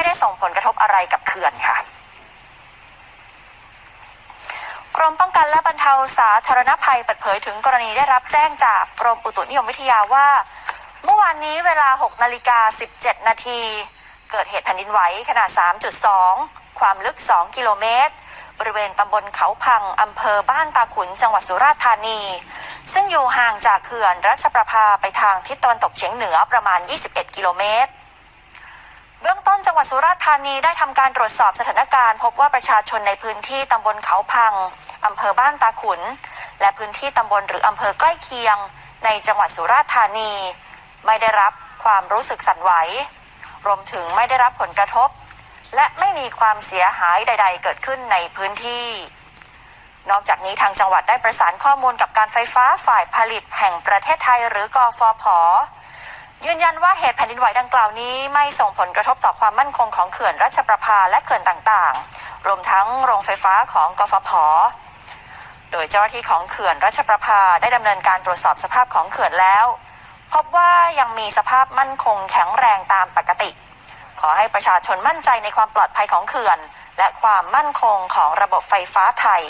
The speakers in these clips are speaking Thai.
ไม่ได้ส่งผลกระทบอะไรกับเขื่อนค่ะกรมป้องกันและบรรเทาสาธารณภัยเปิดเผยถึงกรณีได้รับแจ้งจากกรมอุตุนิยมวิทยาว่า เมื่อวานนี้เวลา 6 นาฬิกา 17 นาที เกิดเหตุแผ่นดินไหวขนาด 3.2 ความลึก 2 กิโลเมตร บริเวณตำบลเขาพัง อำเภอบ้านตาขุน จังหวัดสุราษฎร์ธานี ซึ่งอยู่ห่างจากเขื่อนรัชประภาไปทางทิศตะวันตกเฉียงเหนือประมาณ 21 กิโลเมตร เบื้องต้นจังหวัด สุราษฎร์ธานีได้ทำการตรวจสอบสถานการณ์ พบว่าประชาชนในพื้นที่ตำบลเขาพังอำเภอบ้านตาขุน และพื้นที่ตำบลหรืออำเภอใกล้เคียง ในจังหวัดสุราษฎร์ธานี ไม่ได้รับความรู้สึกสั่นไหว รวมถึงไม่ได้รับผลกระทบ และไม่มีความเสียหายใด ๆ เกิดขึ้นในพื้นที่ นอกจากนี้ทางจังหวัดได้ประสานข้อมูลกับการไฟฟ้าฝ่ายผลิตแห่งประเทศไทยหรือกฟผ ยืนยันว่าเหตุแผ่นดินไหวดังกล่าวนี้ไม่ส่งผลกระทบต่อความมั่นคงของเขื่อนรัชประภาและเขื่อนต่างๆ รวมทั้งโรงไฟฟ้าของกฟผ โดยเจ้าหน้าที่ของเขื่อนรัชประภาได้ดำเนินการตรวจสอบสภาพของเขื่อนแล้ว พบว่ายังมีสภาพมั่นคงแข็งแรงตามปกติ ขอให้ประชาชนมั่นใจในความปลอดภัยของเขื่อน และความมั่นคงของระบบไฟฟ้าไทย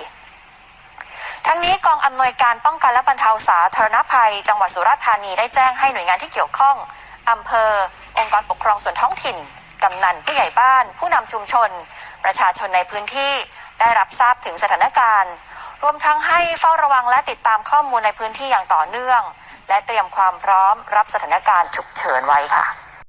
งนี้กองอำนวยการป้องกันและบรรเทาสาธารณภัย จังหวัดสุราษฎร์ธานีได้แจ้งให้หน่วยงานที่เกี่ยวข้องอำเภอ องค์กรปกครองส่วนท้องถิ่นกำนันผู้ใหญ่บ้าน ผู้นำชุมชน ประชาชนในพื้นที่ได้รับทราบถึงสถานการณ์ รวมทั้งให้เฝ้าระวังและติดตามข้อมูลในพื้นที่อย่างต่อเนื่อง และเตรียมความพร้อมรับสถานการณ์ฉุกเฉินไว้ค่ะ